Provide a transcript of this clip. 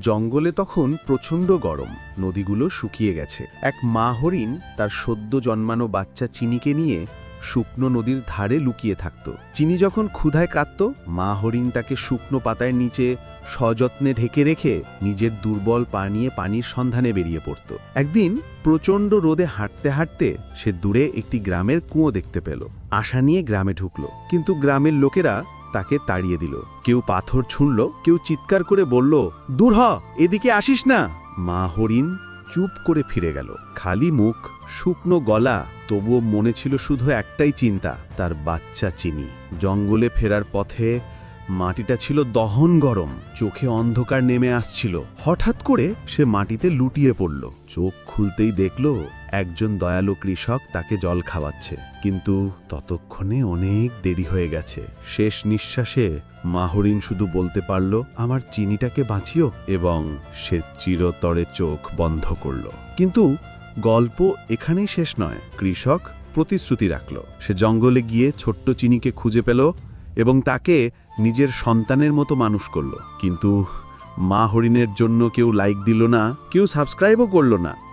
জঙ্গলে তখন প্রচণ্ড গরম, নদীগুলো শুকিয়ে গেছে। এক মা হরিণ তার সদ্য জন্মানো বাচ্চা চিনিকে নিয়ে শুকনো নদীর ধারে লুকিয়ে থাকত। চিনি যখন ক্ষুধায় কাঁদত, মা হরিণ তাকে শুকনো পাতার নিচে সযত্নে ঢেকে রেখে নিজের দুর্বল পা নিয়ে পানির সন্ধানে বেরিয়ে পড়ত। একদিন প্রচণ্ড রোদে হাঁটতে হাঁটতে সে দূরে একটি গ্রামের কুঁয়ো দেখতে পেল। আশা নিয়ে গ্রামে ঢুকল। কিন্তু গ্রামের লোকেরা তাকে তাড়িয়ে দিল। কেউ পাথর ছুঁড়ল, কেউ চিৎকার করে বলল, দূর হ, এদিকে আসিস না। মা হরিণ চুপ করে ফিরে গেল। খালি মুখ, শুকনো গলা, তবুও মনে ছিল শুধু একটাই চিন্তা, তার বাচ্চা চিনি। জঙ্গলে ফেরার পথে মাটিটা ছিল দহন গরম, চোখে অন্ধকার নেমে আসছিল। হঠাৎ করে সে মাটিতে লুটিয়ে পড়ল। চোখ খুলতেই দেখল একজন দয়ালু কৃষক তাকে জল খাওয়াচ্ছে। কিন্তু ততক্ষণে অনেক দেরি হয়ে গেছে। শেষ নিঃশ্বাসে মাহরিন শুধু বলতে পারল, আমার চিনিটাকে বাঁচিও। এবং সে চিরতরে চোখ বন্ধ করল। কিন্তু গল্প এখানেই শেষ নয়। কৃষক প্রতিশ্রুতি রাখল। সে জঙ্গলে গিয়ে ছোট্ট চিনিকে খুঁজে পেল এবং তাকে নিজের সন্তানের মতো মানুষ করল। কিন্তু মা হরিণের জন্য কেউ লাইক দিল না, কেউ সাবস্ক্রাইবও করল না।